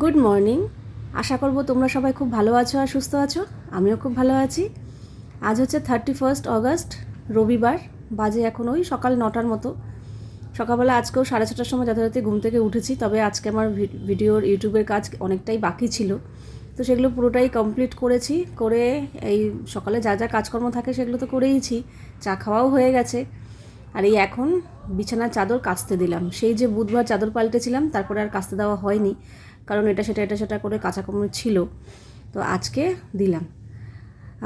Good morning আশা করব তোমরা সবাই খুব ভালো আছো আর সুস্থ আছো। আমিও খুব ভালো আছি। আজ হচ্ছে থার্টি ফার্স্ট অগস্ট রবিবার, বাজে এখন ওই সকাল নটার মতো। সকালবেলা আজকেও সাড়ে ছটার সময় যথাযথ ঘুম থেকে উঠেছি, তবে আজকে আমার ভিডিওর ইউটিউবের কাজ অনেকটাই বাকি ছিল। তো সেগুলো পুরোটাই কমপ্লিট করেছি, করে এই সকালে যা যা কাজকর্ম থাকে সেগুলো তো করেইছি, চা খাওয়াও হয়ে গেছে। আর এই এখন বিছানার চাদর কাচতে দিলাম। সেই যে বুধবার চাদর পাল্টেছিলাম, তারপরে আর কাচতে দেওয়া হয়নি। কারণ এটা সেটা এটা সেটা করে কাঁচাকর্ম ছিল। তো আজকে দিলাম।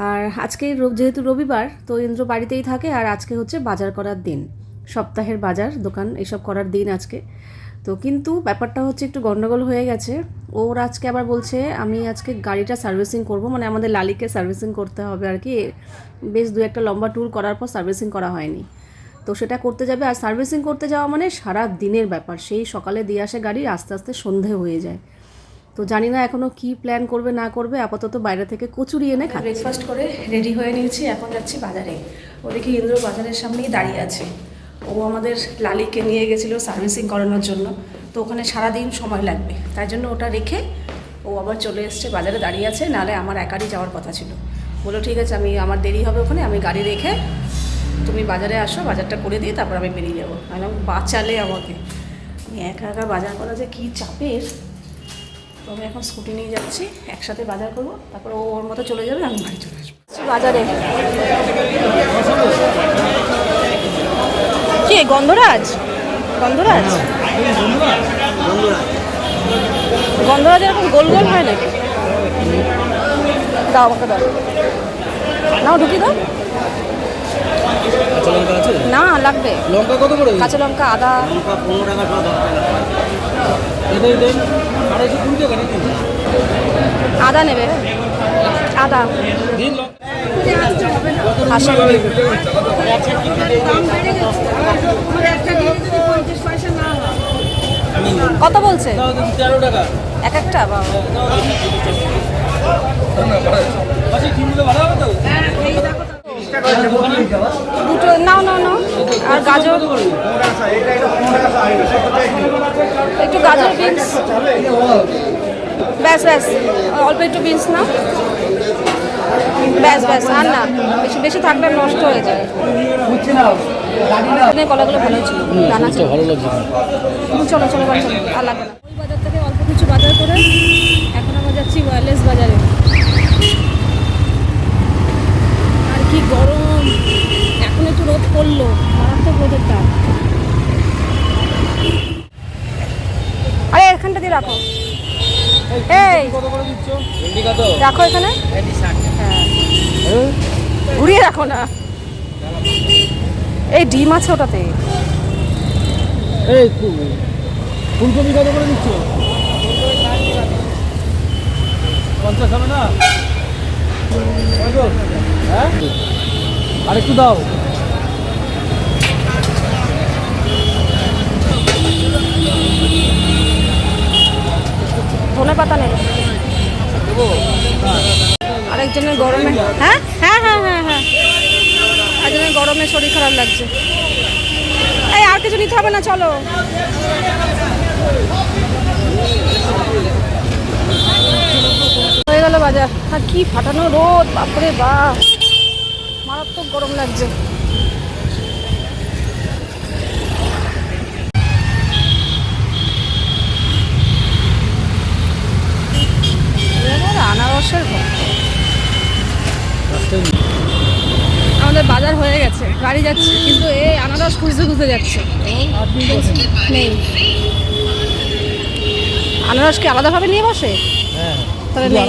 আর আজকে যেহেতু রবিবার, তো ইন্দ্র বাড়িতেই থাকে আর আজকে হচ্ছে বাজার করার দিন। সপ্তাহের বাজার, দোকান এসব করার দিন আজকে। তো কিন্তু ব্যাপারটা হচ্ছে একটু গন্ডগোল হয়ে গেছে। ওর আজকে আবার বলছে, আমি আজকে গাড়িটা সার্ভিসিং করব। মানে আমাদের লালিকে সার্ভিসিং করতে হবে আর কি। বেশ দু একটা লম্বা ট্যুর করার পর সার্ভিসিং করা হয়নি। তো সেটা করতে যাবে আর সার্ভিসিং করতে যাওয়া মানে সারা দিনের ব্যাপার। সেই সকালে দিয়ে আসে গাড়ি আস্তে আস্তে সন্ধে হয়ে যায়। তো জানি না এখনও কি প্ল্যান করবে, না করবে, আপাতত বাইরে থেকে কচুরি এনে ব্রেকফাস্ট করে রেডি হয়ে নিয়েছি, এখন যাচ্ছি বাজারে। ওদিকে ইন্দ্র বাজারের সামনেই দাঁড়িয়ে আছে। ও আমাদের লালিকে নিয়ে গেছিল সার্ভিসিং করানোর জন্য। তো ওখানে সারাদিন সময় লাগবে। তাই জন্য ওটা রেখে ও আবার চলে এসছে, বাজারে দাঁড়িয়ে আছে। নালে আমার একারই যাওয়ার কথা ছিল। বলো ঠিক আছে, আমি, আমার দেরি হবে ওখানে, আমি গাড়ি রেখে তুমি বাজারে আসো, বাজারটা করে দিয়ে তারপর আমি বেরিয়ে যাব। আমি বাঁচালে আমাকে। আমি একা একা বাজার করা যে কী চাপের। তো আমি এখন স্কুটি নিয়ে যাচ্ছি, একসাথে বাজার করব। তারপর ও ওর মতো চলে যাবে, আমি বাড়ি চলে আসব। বাজারে। কি, গন্ধরাজ? গন্ধরাজ? গন্ধরাজ এরকম গোল গোল হয় নাকি? দাও আমাকে দাও। নাও ঢুকি দাও। কাঁচা লঙ্কা আছে? না লাগবে। লঙ্কা কত করে? কাঁচা লঙ্কা আদা। লঙ্কা পনেরো টাকা সব দশ টাকা। দেন আড়াইশো কুড়ি টাকা নাকি? আদা নেবে। আদা। দিন কত বলছে? এক একটা বাবা আচ্ছা কিনলে ভালো হবে তো দুটো নাও নাও নাও আর গাজর একটু গাজর বিনস ব্যাস ব্যাস। অল্প একটু বিনস নাও। ব্যাস ব্যাস। আর না বেশি বেশি থাকলে নষ্ট হয়ে যায়। এখানে কলাগুলো ভালো ছিল। দানা ছিল। ভালো লাগছে। চলো চলো আর লাগবে না। ওই বাজার থেকে অল্প কিছু বাজার করে এখন আমরা যাচ্ছি ওয়্যারলেস বাজারে। আর কি গরম। এখন একটু রোদ পড়ল, মারাত্মক রোদের তাপ। আরে, এখানটা দিয়ে রাখো। এই, রাখো এখানে। হ্যাঁ। ঘুরিয়ে রাখো না। এই ডিম আছে ওটাতে। এই কত করে না? হ্যাঁ? আর দাও। ধনে পাতা নেই। আরেকজনের গরমে হ্যাঁ? হ্যাঁ হ্যাঁ হ্যাঁ হ্যাঁ। গরমে শরীর খারাপ লাগছে। এই আর কিছু নিতে হবে না, চলো। হয়ে গেল বাজার। আর কি ফাটানো রোদ, বাপরে বাপ। মারাত্মক গরম লাগছে এবার আনারসের ভক্ত আমাদের বাজার হয়ে গেছে গাড়ি যাচ্ছে কিন্তু এই আনারস খুঁজতে খুঁজতে যাচ্ছে। নেই। আনারস কি আলাদাভাবে নিয়ে বসে? হ্যাঁ তাহলে নেই।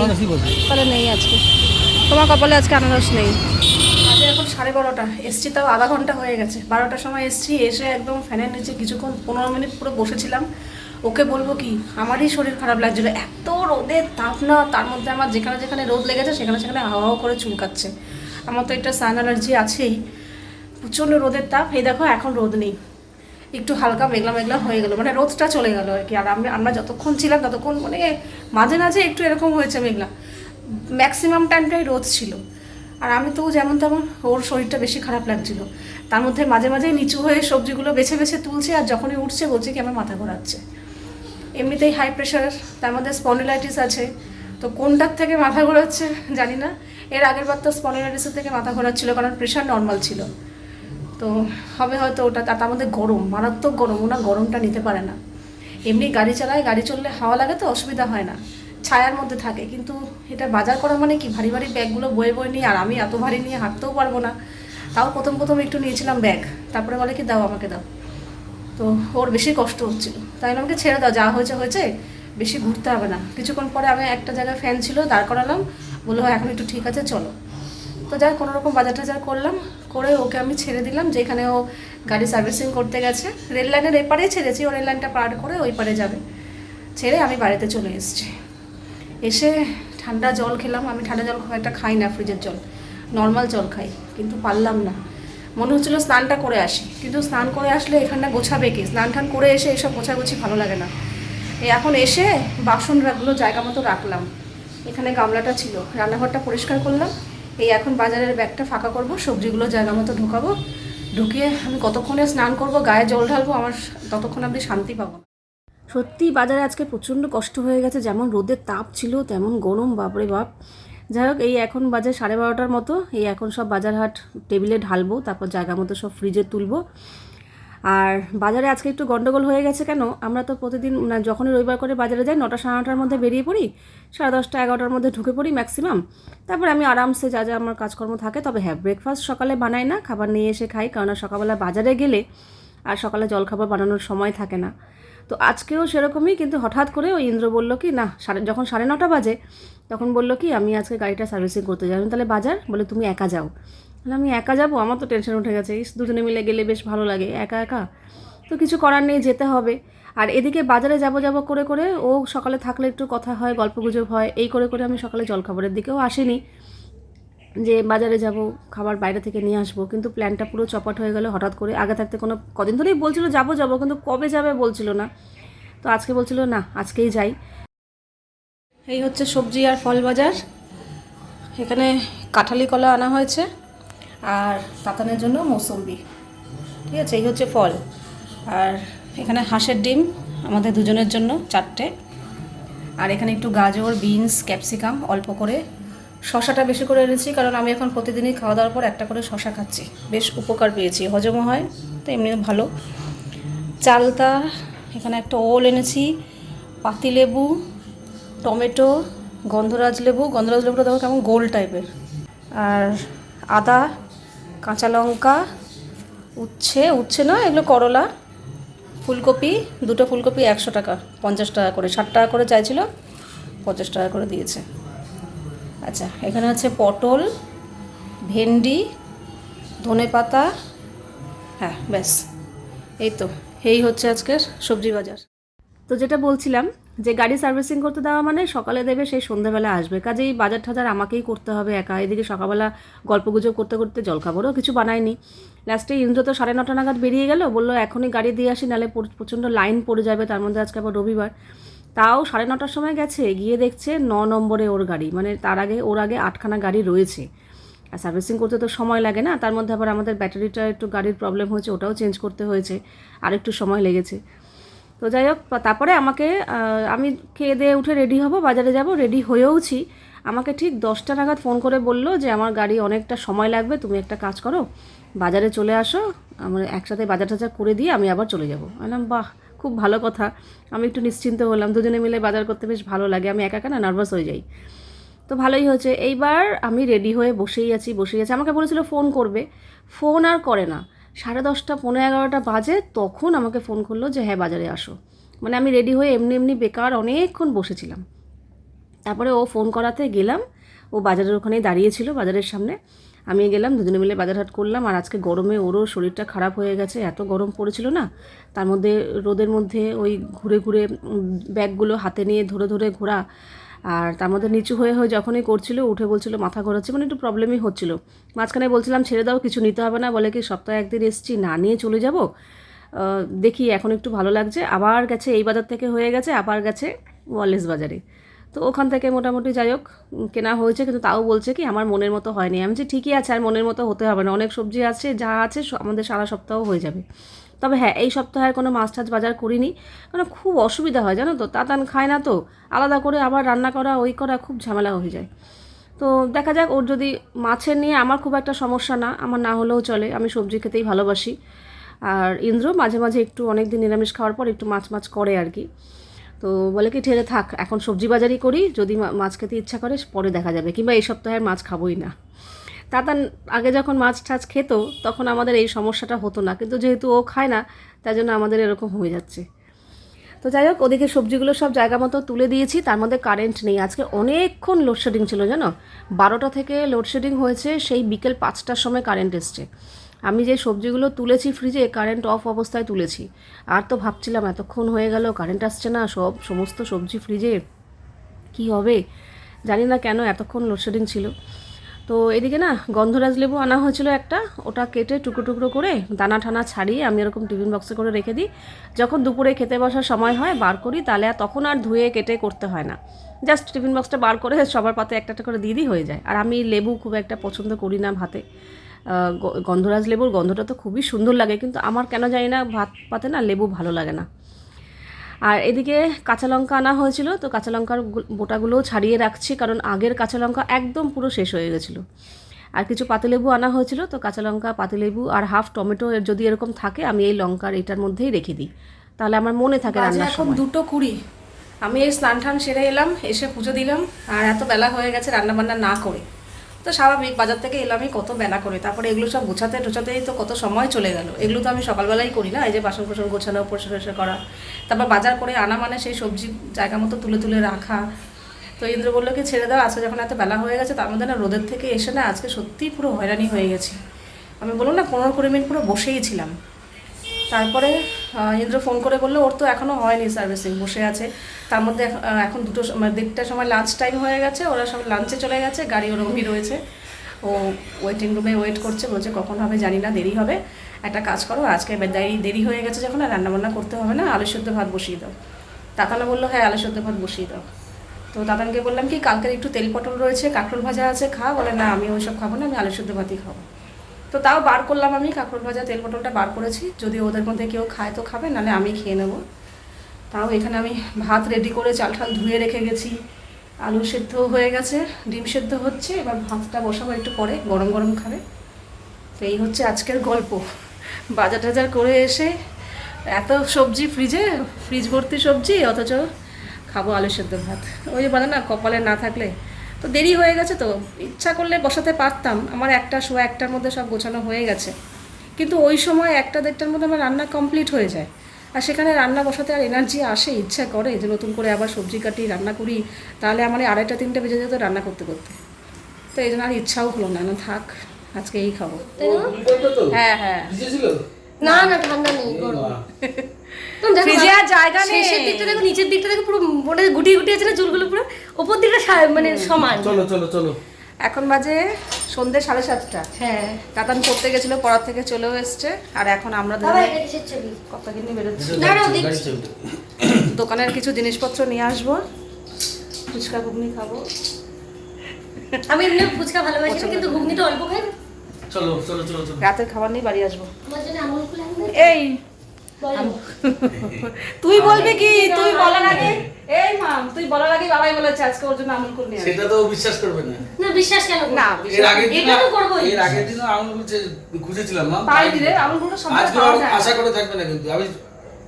তাহলে নেই আজকে। তোমার কপালে আজকে আনারস নেই। আজ এখন সাড়ে বারোটা। এসছি তাও আধা ঘণ্টা হয়ে গেছে। বারোটার সময় এসছি এসে একদম ফ্যানের নিচে কিছুক্ষণ পনেরো মিনিট পুরো বসেছিলাম। ওকে বলব কি, আমারই শরীর খারাপ লাগছিল। এত রোদের তাপ না, তার মধ্যে আমার যেখানে যেখানে রোদ লেগেছে সেখানে সেখানে হাওয়া হাওয়া করে চুলকাচ্ছে। আমার তো একটা সান অ্যালার্জি আছেই। প্রচণ্ড রোদের তাপ। এই দেখো, এখন রোদ নেই। একটু হালকা মেঘলা মেঘলা হয়ে গেলো। মানে রোদটা চলে গেলো আর কি। আর আমরা আমরা যতক্ষণ ছিলাম ততক্ষণ মানে মাঝে মাঝে একটু এরকম হয়েছে মেঘলা। ম্যাক্সিমাম টাইমটাই রোদ ছিল। আর আমি তো যেমন তেমন ওর শরীরটা বেশি খারাপ লাগছিল। তার মধ্যে মাঝে মাঝে নিচু হয়ে সবজিগুলো বেছে বেছে তুলছে আর যখনই উঠছে বলছে কি আমার মাথা ঘোরাচ্ছে। এমনিতেই হাই প্রেশার তার মধ্যে স্পন্ডিলাইটিস আছে। তো কোনটার থেকে মাথা ঘোরাচ্ছে জানি না। এর আগের বার তো স্পন্ডিলাইটিসের থেকে মাথা ঘোরাচ্ছিল কারণ প্রেশার নর্মাল ছিল। তো হবে হয়তো ওটা তার মধ্যে গরম, মারাত্মক গরম ওনা গরমটা নিতে পারে না। এমনি গাড়ি চালায়, গাড়ি চললে হাওয়া লাগে তো, অসুবিধা হয় না। ছায়ার মধ্যে থাকে, কিন্তু এটা বাজার করা মানে কি? ভারী ভারী ব্যাগগুলো বয়ে বয়ে নিয়ে, আর আমি এত ভারী নিয়ে হাঁটতেও পারব না। তাও প্রথম প্রথম একটু নিয়েছিলাম ব্যাগ তারপরে বলে কি, দাও আমাকে দাও। তো ওর বেশি কষ্ট হচ্ছিল। তাই আমাকে ছেড়ে দাও যা হয়েছে হয়েছে বেশি ঘুরতে হবে না। কিছুক্ষণ পরে আমি একটা জায়গায় ফ্যান ছিল দাঁড় করালাম বলল "হ্যাঁ, এখন একটু ঠিক আছে চলো। তো যাই কোনো রকম বাজার টাজার করলাম করে ওকে আমি ছেড়ে দিলাম যেখানে ও গাড়ি সার্ভিসিং করতে গেছে। রেল লাইনের এপারেই ছেড়েছি ও রেল লাইনটা পার করে ওই পারে যাবে। ছেড়ে আমি বাড়িতে চলে এসেছি। এসে ঠান্ডা জল খেলাম আমি ঠান্ডা জল খুব একটা খাই না ফ্রিজের জল। নর্মাল জল খাই কিন্তু পারলাম না। মনে হচ্ছিল স্নানটা করে আসি। কিন্তু স্নান করে আসলে এখানটা গোছাবে কি? স্নান টান করে এসে এসব গোছাগুছি ভালো লাগে না। এখন এসে বাসন রাখগুলো জায়গা মতো রাখলাম। এখানে গামলাটা ছিল। রান্নাঘরটা পরিষ্কার করলাম। এই এখন বাজারের ব্যাগটা ফাঁকা করব, সবজিগুলো জায়গা মতো ঢোকাবো। ঢুকিয়ে আমি কতক্ষণে স্নান করব, গায়ে জল ঢালবো, আমার ততক্ষণ আপনি শান্তি পাবো সত্যি বাজারে আজকে প্রচণ্ড কষ্ট হয়ে গেছে। যেমন রোদের তাপ ছিল, তেমন গরম, বাপরে বাপ। যাই হোক, এই এখন বাজে সাড়ে বারোটার মতো। এই এখন সব বাজার হাট টেবিলে ঢালবো, তারপর জায়গা মতো সব ফ্রিজে তুলবো। আর বাজারে আজকে একটু গন্ডগোল হয়ে গেছে কেন? আমরা তো প্রতিদিন, না, যখনই রবিবার করে বাজারে যাই, নটা সাড়ে নটার মধ্যে বেরিয়ে পড়ি, সাড়ে দশটা, এগারোটার মধ্যে ঢুকে পড়ি ম্যাক্সিমাম তারপর আমি আরামসে যা যা আমার কাজকর্ম থাকে, তবে হ্যাঁ ব্রেকফাস্ট সকালে বানাই না, খাবার নিয়ে এসে খাই কারণ সকালবেলা বাজারে গেলে আর সকালে জলখাবার বানানোর সময় থাকে না। তো আজকেও সেরকমই কিন্তু হঠাৎ করে ওই ইন্দ্র বলল কি না সাড়ে যখন সাড়ে নটা বাজে তখন বলল কি আমি আজকে গাড়িটা সার্ভিসিং করতে যাই তাহলে বাজার? বলে তুমি একা যাও। তাহলে আমি একা যাব? আমার তো টেনশন উঠে গেছে। ইস, দুজনে মিলে গেলে বেশ ভালো লাগে। একা একা? তো কিছু করার নেই যেতে হবে। আর এদিকে বাজারে যাব যাব করে করে ও সকালে থাকলে একটু কথা হয় গল্পগুজব হয় এই করে করে আমি সকালে জলখাবারের দিকেও আসিনি। যে বাজারে যাব, খাবার বাইরে থেকে নিয়ে আসব, কিন্তু প্ল্যানটা পুরো চপাট হয়ে গেল, হঠাৎ করে আগে থাকতে কোনো, কদিন ধরেই বলছিল যাব যাব, কিন্তু কবে যাবে বলছিল না। তো আজকে বলছিল, না, আজকেই যাই। এই হচ্ছে সবজি আর ফল বাজার। এখানে কাঁঠালি কলা আনা হয়েছে আর তাতানের জন্য মৌসম্বি। ঠিক আছে, এই হচ্ছে ফল। আর এখানে হাঁসের ডিম, আমাদের দুজনের জন্য চারটে। আর এখানে একটু গাজর, বিনস, ক্যাপসিকাম অল্প করে শশাটা বেশি করে এনেছি, কারণ আমি এখন প্রতিদিনই খাওয়া দাওয়ার পর একটা করে শশা খাচ্ছি। বেশ উপকার পেয়েছি। হজমও হয়, তো এমনি ভালো। চালতা এখানে একটা ওল এনেছি, পাতিলেবু, টমেটো, গন্ধরাজ লেবু। গন্ধরাজ লেবুটা দেখো কেমন গোল টাইপের। আর আদা, কাঁচা লঙ্কা, উচ্ছে উচ্ছে না এগুলো করলা, ফুলকপি, দুটো ফুলকপি একশো টাকা, পঞ্চাশ টাকা করে, ষাট টাকা করে চাইছিল, পঞ্চাশ টাকা করে দিয়েছে। আচ্ছা এখানে হচ্ছে পটল, ভেন্ডি, ধনে পাতা হ্যাঁ ব্যাস। এই তো, এই হচ্ছে আজকের সবজি বাজার। তো যেটা বলছিলাম, যে গাড়ি সার্ভিসিং করতে দেওয়া মানে সকালে দেবে সেই সন্ধ্যাবেলা আসবে। কাজেই বাজার ঠাজার আমাকেই করতে হবে একা। এদিকে সকালবেলা গল্পগুজব করতে করতে জলখাবারও কিছু বানায়নি লাস্টে ইন্দ্র তো সাড়ে নটা নাগাদ বেরিয়ে গেল, বলল, এখনই গাড়ি দিয়ে আসি, নাহলে প্রচণ্ড লাইন পড়ে যাবে, তার মধ্যে আজকে আবার রবিবার। তাও সাড়ে নটার সময় গেছে, গিয়ে দেখছে ন নম্বরে ওর গাড়ি মানে তার আগে, ওর আগে আটখানা গাড়ি রয়েছে। আর সার্ভিসিং করতে তো সময় লাগে না, তার মধ্যে আবার আমাদের ব্যাটারিটা একটু গাড়ির প্রবলেম হয়েছে, ওটাও চেঞ্জ করতে হয়েছে, আর একটু সময় লেগেছে। তো যাই হোক তারপরে আমাকে আমি খেয়ে দিয়ে উঠে রেডি হব, বাজারে যাব, রেডি হয়েওছি। আমাকে ঠিক দশটা নাগাদ ফোন করে বলল যে, আমার গাড়ি অনেকটা সময় লাগবে, তুমি একটা কাজ করো, বাজারে চলে আসো, আমার একসাথে বাজার টাজার করে দিয়ে আমি আবার চলে যাব। বললাম, বাহ! খুব ভালো কথা। আমি একটু নিশ্চিন্ত হলাম, দুজনে মিলে বাজার করতে বেশ ভালো লাগে। আমি একা একা না নার্ভাস হয়ে যাই। তো ভালোই হয়েছে। এইবার আমি রেডি হয়ে বসেই আছি বসেই আছি। আমাকে বলেছিল ফোন করবে। ফোন আর করে না। সাড়ে দশটা পনেরো এগারোটা বাজে তখন আমাকে ফোন করল যে হ্যাঁ বাজারে আসো। মানে আমি রেডি হয়ে এমনি এমনি বেকার অনেকক্ষণ বসেছিলাম। তারপরে ও ফোন করাতে গেলাম। ও বাজারের ওখানেই দাঁড়িয়েছিল বাজারের সামনে। আমি গেলাম, দুজনে মিলে বাজার হাট করলাম। আর আজকে গরমে ওরও শরীরটা খারাপ হয়ে গেছে, এত গরম পড়েছিল না। তার মধ্যে রোদের মধ্যে ওই ঘুরে ঘুরে ব্যাগগুলো হাতে নিয়ে ধরে ধরে ঘোরা। আর তার মধ্যে নিচু হয়ে হয়ে যখনই করছিল, উঠে বলছিল, মাথা ঘোরাচ্ছে? মানে একটু প্রবলেমই হচ্ছিল। মাঝখানে বলছিলাম, ছেড়ে দাও, কিছু নিতে হবে না। বলে কি, সপ্তাহে একদিন এসছি, না নিয়ে চলে যাব? দেখি, এখন একটু ভালো লাগছে। আবার গেছে, এই বাজার থেকে হয়ে গেছে, আবার গেছে ওয়ারলেস বাজারে। তো ওখান থেকে মোটামুটি যাই হোক কেনা হয়েছে, কিন্তু তাও বলছে কি আমার মনের মতো হয়নি। আমি যে ঠিকই আছে, আর মনের মতো হতে হবে না। অনেক সবজি আছে, যা আছে আমাদের সারা সপ্তাহ হয়ে যাবে। তবে হ্যাঁ এই সপ্তাহে কোনো মাছ টাছ বাজার করিনি। কারণ খুব অসুবিধা হয়, জানো তো? তাতান খায় না তো? আলাদা করে আবার রান্না করা, ওই করা খুব ঝামেলা হয়ে যায়। তো দেখা যাক, ওর যদি মাছের নিয়ে আমার খুব একটা সমস্যা না, আমার না হলেও চলে। আমি সবজি খেতেই ভালোবাসি। আর ইন্দ্র মাঝে মাঝে একটু অনেক দিন নিরামিষ খাওয়ার পর একটু মাছ মাছ করে আর কি। তো বলে কি, ঠেলে থাক, এখন সবজি বাজারই করি, যদি মাছ খেতে ইচ্ছা করে, পরে দেখা যাবে। কিংবা এই সপ্তাহের মাছ খাবোই না। তাতান আগে যখন মাছ টাছ খেত, তখন আমাদের এই সমস্যাটা হতো না। কিন্তু যেহেতু ও খায় না তাই জন্য আমাদের এরকম হয়ে যাচ্ছে। তো যাই হোক, ওদিকে সবজিগুলো সব জায়গা মতো তুলে দিয়েছি। তার মধ্যে কারেন্ট নেই। আজকে অনেকক্ষণ লোডশেডিং ছিল, জানো? বারোটা থেকে লোডশেডিং হয়েছে, সেই বিকেল পাঁচটার সময় কারেন্ট এসছে। আমি যে সবজিগুলো তুলেছি ফ্রিজে কারেন্ট অফ অবস্থায় তুলেছি। আর তো ভাবছিলাম, এতক্ষণ হয়ে গেল কারেন্ট আসছে না, সব সমস্ত সবজি ফ্রিজে কি হবে? জানি না কেন, এতক্ষণ লোডশেডিং ছিল। তো এদিকে না, গন্ধরাজ লেবু আনা হয়েছিল একটা, ওটা কেটে টুকরো টুকরো করে দানা ঠানা ছাড়িয়ে আমি এরকম টিফিন বক্সে করে রেখে দিই। যখন দুপুরে খেতে বসার সময় হয়, বার করি, তাহলে আর তখন আর ধুয়ে কেটে করতে হয় না। জাস্ট টিফিন বক্সটা বার করে সবার পাতে একটা একটা করে দিয়ে দিই, হয়ে যায়। আর আমি লেবু খুব একটা পছন্দ করি না ভাতে। গন্ধরাজ লেবুর গন্ধটা তো খুবই সুন্দর লাগে কিন্তু আমার কেন জানি না ভাত পাতে না লেবু ভালো লাগে না। আর এদিকে কাঁচা লঙ্কা আনা হয়েছিল তো কাঁচা লঙ্কার বোটাগুলোও ছাড়িয়ে রাখছি কারণ আগের কাঁচা লঙ্কা একদম পুরো শেষ হয়ে গেছিল। আর কিছু পাতিলেবু আনা হয়েছিল তো কাঁচা লঙ্কা পাতিলেবু আর হাফ টমেটো যদি এরকম থাকে আমি এই লঙ্কার এটার মধ্যেই রেখে দিই। তাহলে আমার মনে থাকে রান্নার সময়। দুটো কুড়ি। আমি এই স্নান টান সেরে এলাম এসে পুজো দিলাম আর এত বেলা হয়ে গেছে রান্না বান্না না করে। তো স্বাভাবিক, বাজার থেকে এলামই কত বেলা করে, তারপরে এগুলো সব গোছাতে টোছাতেই তো কত সময় চলে গেল। এগুলো তো আমি সকালবেলাই করি না, এই যে বাসন কোসন গোছানো পরিষ্কার করা। তারপর বাজার করে আনা মানে সেই সবজি জায়গা মতো তুলে তুলে রাখা। তো ইন্দ্র বলল কি, ছেড়ে দাও, আজকে যখন এত বেলা হয়ে গেছে, তার মধ্যে না রোদের থেকে এসে না আজকে সত্যিই পুরো হয়রানি হয়ে গেছি। আমি বললাম, না, পনেরো কুড়ি মিনিট পুরো বসেই ছিলাম। তারপরে ইন্দ্র ফোন করে বলল, ওর তো এখনও হয়নি সার্ভিসিং বসে আছে। তার মধ্যে এখন দুটো মানে দেড়টার সময় লাঞ্চ টাইম হয়ে গেছে, ওরা সব লাঞ্চে চলে গেছে, গাড়ি ওরকমই রয়েছে। ও ওয়েটিং রুমে ওয়েট করছে, বলছে কখন হবে জানি না, দেরি হবে। একটা কাজ করো, আজকে দেরি দেরি হয়ে গেছে যখন, আর রান্নাবান্না করতে হবে না, আলু সেদ্ধ ভাত বসিয়ে দাও। তাতানা বলল হ্যাঁ আলু সেদ্ধ ভাত বসিয়ে দাও। তো তাতানকে বললাম কি, কালকের একটু তেল পটল রয়েছে, কাঁকরোল ভাজা আছে, খা। বলে, না, আমি ওইসব খাব না, আমি আলু সেদ্ধ ভাতই খাব। তো তাও বার করলাম আমি, কাঁকরোল ভাজা, তেল পটলটা বার করেছি। যদি ওদের মধ্যে কেউ খায় তো খাবে, নাহলে আমি খেয়ে নেব। তাও এখানে আমি ভাত রেডি করে চাল ঠাল ধুয়ে রেখে গেছি। আলু সেদ্ধ হয়ে গেছে, ডিম সেদ্ধ হচ্ছে, এবার ভাতটা বসাবো একটু পরে, গরম গরম খাবে। তো এই হচ্ছে আজকের গল্প। বাজার টাজার করে এসে এত সবজি ফ্রিজে, ফ্রিজ ভর্তি সবজি, অথচ খাব আলু সেদ্ধ ভাত। ওই বলে না, কপালে না থাকলে তো দেরি হয়ে গেছে তো। ইচ্ছা করলে বসাতে পারতাম। আমার একটা শোয়া একটার মধ্যে সব গোছানো হয়ে গেছে। কিন্তু ওই সময় একটা দেড়টার মধ্যে আমার রান্না কমপ্লিট হয়ে যায়। আর সেখানে রান্না বসাতে আর এনার্জি আসে ইচ্ছা করে যে নতুন করে আবার সবজি কাটি রান্না করি। তাহলে আমার আড়াইটা তিনটে বেজে যেত রান্না করতে করতে। তো এই জন্য আর ইচ্ছাও হলো না। না থাক আজকে এই খাব। হ্যাঁ হ্যাঁ। না না ঠান্ডা নেই ফ্রিজে আর জায়গা নেই। শেষের দিকটা দেখো নিচের দিকটা দেখো পুরো মোটে গুটিয়ে গুটিয়ে আছে না চুলগুলো পুরো ওপর দিকটা মানে সমান। চলো চলো চলো। এখন বাজে সন্ধ্যে সাড়ে সাতটা। হ্যাঁ। কাতান পড়তে গেছিল পড়ার থেকে চলেও এসছে। আর এখন আমরা বেরোচ্ছি। দাঁড়াও, দেখছি। দোকানের কিছু জিনিসপত্র নিয়ে আসব। ফুচকা ঘুগনি খাব। আমি এমনি ফুচকা ভালোবাসি কিন্তু ঘুগনিটা অল্প খাই। চলো চলো চলো চলো। রাতের খাবার নিয়ে বাড়ি আসব। তোমার জন্য আমুল কুল আনব? এই। তুই বলবি কি? তুই বলার আগে? এই মাম তুই বলার আগে বাবাই বলেছে আজকে ওর জন্য আমুল কুল নিয়ে আসবে। সেটা তো বিশ্বাস করবে না। না বিশ্বাস কেন না এর আগের দিন এটা তো করবোই। এর আগের দিনও খুঁজেছিলাম না পাই দিলে আমুল আজকে আশা করে থাকবে না কিন্তু। আমি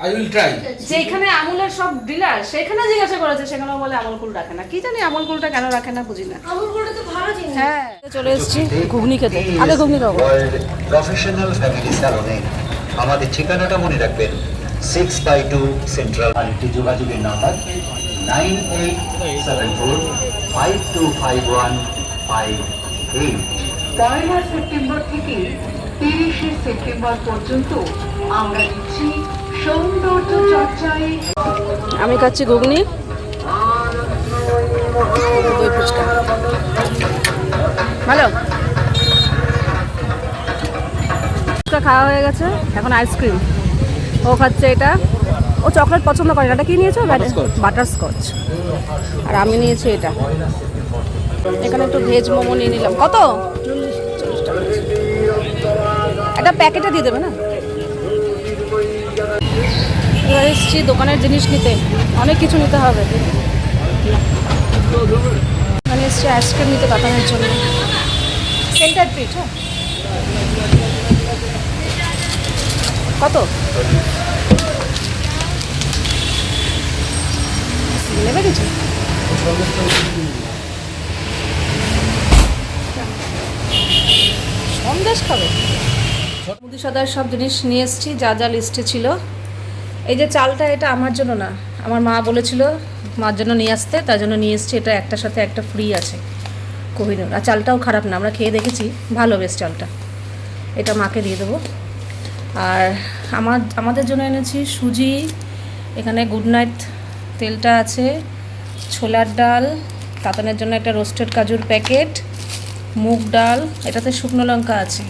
আই উইল ট্রাই যেখানে আমুলের সব ডিলার সেখানে জিজ্ঞাসা করেছে সেখানেও বলে আমুল কুল রাখে না। কি জানি আমুল কুলটা কেন রাখে না বুঝি না। আমুল কুলটা তো ভালো জিনিস। হ্যাঁ। চলে এসেছি ঘুগনি খেতে। আগে ঘুগনি খাব। প্রফেশনাল ফ্যামিলি স্যালনে আমাদের ঠিকানাটা মনে রাখবেন সিক্স বাই টু সেন্ট্রাল আরেকটি যোগাযোগের number nine eight seven four five two five one five eight পয়লা সেপ্টেম্বর থেকে তিরিশে সেপ্টেম্বর পর্যন্ত আমরা দিচ্ছি সৌন্দর্য চর্চায়। আমি খাচ্ছি ঘুগনি। দই ফুচকা। ভালো? ফুচকা খাওয়া হয়ে গেছে। এখন আইসক্রিম ও খাচ্ছে এটা। ও চকলেট পছন্দ করে না। এটা কি নিয়েছো? বাটার স্কচ আর আমি নিয়েছি এটা। এখানে একটু ভেজ মোমো নিয়ে নিলাম। কত? একটা প্যাকেটে দিয়ে দেবে না? এসেছি দোকানের জিনিস নিতে। অনেক কিছু নিতে হবে। মানে এসেছি আইসক্রিম নিতে কাটানোর জন্য। সেন্টার পিঠ হ্যাঁ? কত? নেবে কিছু সন্দেশ খাবে সব জিনিস নিয়ে এসেছি, যা যা লিস্টে ছিল। এই যে চালটা, এটা আমার জন্য না। আমার মা বলেছিল মার জন্য নিয়ে আসতে, তার জন্য নিয়ে এসেছি। এটা একটার সাথে একটা ফ্রি আছে কোহিনুর। আর চালটাও খারাপ না, আমরা খেয়ে দেখেছি। ভালো বেশ চালটা। এটা মাকে দিয়ে দেবো। আর আমার, আমাদের জন্য এনেছি সুজি, এখানে গুড নাইট তেলটা আছে, ছোলার ডাল কাতানের জন্য একটা রোস্টেড কাজুর প্যাকেট মুগ ডাল, এটাতে শুকনো লঙ্কা আছে,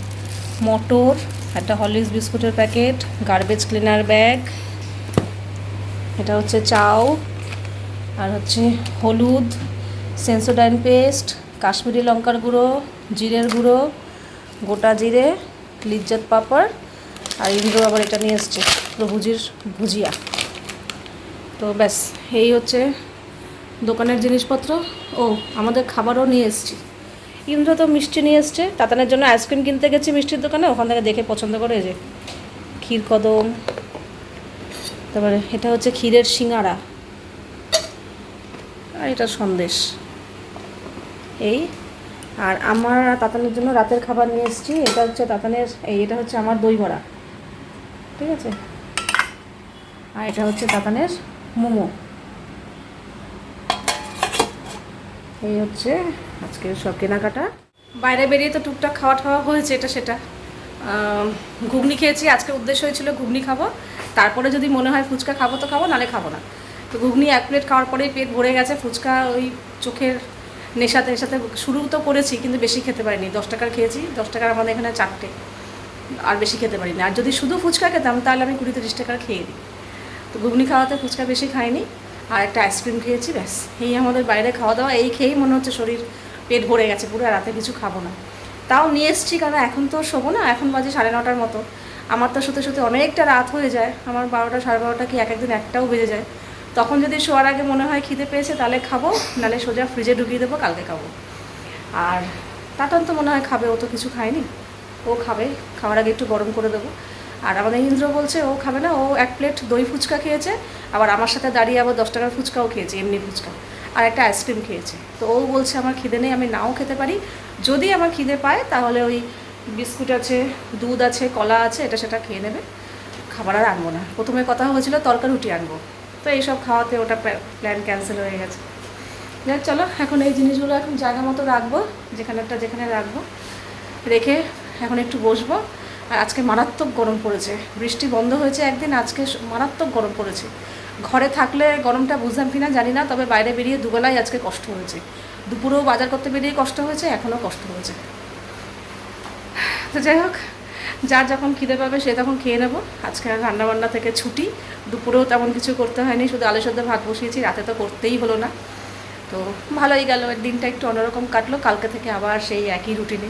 মটর, একটা হরলিক্স বিস্কুটের প্যাকেট গার্বেজ ক্লিনার ব্যাগ এটা হচ্ছে চাউ, আর হচ্ছে হলুদ সেন্সোডাইন পেস্ট কাশ্মীরি লঙ্কার গুঁড়ো, জিরের গুঁড়ো, গোটা জিরে লিজ্জত পাপড় আর ইন্দ্র আবার এটা নিয়ে এসছে, প্রভুজির ভুজিয়া। তো ব্যাস, এই হচ্ছে দোকানের জিনিসপত্র। ও, আমাদের খাবারও নিয়ে এসেছি। ইন্দ্র তো মিষ্টি নিয়ে এসছে, তাতানের জন্য আইসক্রিম কিনতে গেছি মিষ্টির দোকানে, ওখান থেকে দেখে পছন্দ করে যে ক্ষীর কদম। তারপরে এটা হচ্ছে ক্ষীরের সিঙ্গারা। আর এটা সন্দেশ। এই, আর আমার তাতানের জন্য রাতের খাবার নিয়ে এসেছি, এটা হচ্ছে তাতানের, এই, এটা হচ্ছে আমার দই বড়া ঠিক আছে? আর এটা হচ্ছে তাতানের মোমো। এই হচ্ছে আজকের সব কেনাকাটা। বাইরে বেরিয়ে তো টুকটাক খাওয়া খাওয়া হয়েছে, এটা সেটা। ঘুগনি খেয়েছি, আজকে উদ্দেশ্য হয়েছিল ঘুগনি খাব। তারপরে যদি মনে হয় ফুচকা খাব তো খাব নালে খাব না। তো ঘুগনি এক প্লেট খাওয়ার পরেই পেট ভরে গেছে, ফুচকা ওই চোখের নেশাতে নেশাতে শুরু তো করেছি, কিন্তু বেশি খেতে পারিনি। দশ টাকার খেয়েছি, দশ টাকার আমাদের এখানে চারটে। আর বেশি খেতে পারি না। আর যদি শুধু ফুচকা খেতাম, তাহলে আমি কুড়ি তিরিশ টাকার খেয়ে দিই। তো ঘুগনি খাওয়াতে ফুচকা বেশি খাইনি, আর একটা আইসক্রিম খেয়েছি, ব্যাস। এই আমাদের বাইরে খাওয়া দাওয়া, এই খেয়েই মনে হচ্ছে শরীর, পেট ভরে গেছে, পুরো রাতে কিছু খাব না। তাও নিয়ে এসেছি, কারণ এখন তো শোবো না, এখন বাজে সাড়ে নটার মতো। আমার তো শুতে শুতে অনেকটা রাত হয়ে যায়, আমার বারোটা সাড়ে বারোটা কি এক একদিন একটাও বেজে যায়। তখন যদি শোয়ার আগে মনে হয় খিদে পেয়েছে, তাহলে খাব, নাহলে সোজা ফ্রিজে ঢুকিয়ে দেবো, কালকে খাব। আর তাতান তো মনে হয় খাবে, ও তো কিছু খায়নি। ও খাবে, খাওয়ার আগে একটু গরম করে দেবো। আর আমাদের ইন্দ্র বলছে, ও খাবে না, ও এক প্লেট দই ফুচকা খেয়েছে, আবার আমার সাথে দাঁড়িয়ে আবার দশ টাকার ফুচকাও খেয়েছে, এমনি ফুচকা, আর একটা আইসক্রিম খেয়েছে। তো ও বলছে, আমার খিদে নেই, আমি নাও খেতে পারি। যদি আমার খিদে পায়, তাহলে ওই বিস্কুট আছে, দুধ আছে, কলা আছে, এটা সেটা খেয়ে নেবে। খাবার আর আনব না। প্রথমে কথা হয়েছিল তরকা রুটি আনব। তো এইসব খাওয়াতে ওটা প্ল্যান ক্যান্সেল হয়ে গেছে। যাক, চলো, এখন এই জিনিসগুলো এখন জায়গা মতো রাখব যেখানে একটা যেখানে রাখব। রেখে এখন একটু বসবো। আর আজকে মারাত্মক গরম পড়েছে। বৃষ্টি বন্ধ হয়েছে একদিন, আজকে মারাত্মক গরম পড়েছে। ঘরে থাকলে গরমটা বুঝলাম কি না জানি না, তবে বাইরে বেরিয়ে দুবেলায় আজকে কষ্ট হয়েছে। দুপুরেও বাজার করতে বেরিয়ে কষ্ট হয়েছে এখনও কষ্ট হয়েছে। তো যাই হোক, যার যখন খিদে পাবে সে তখন খেয়ে নেব। আজকে আর রান্নাবান্না থেকে ছুটি। দুপুরেও তেমন কিছু করতে হয়নি, শুধু আলু সদ্য ভাত বসিয়েছি, রাতে তো করতেই হলো না। তো ভালোই গেল, দিনটা একটু অন্যরকম কাটলো, কালকে থেকে আবার সেই একই রুটিনে।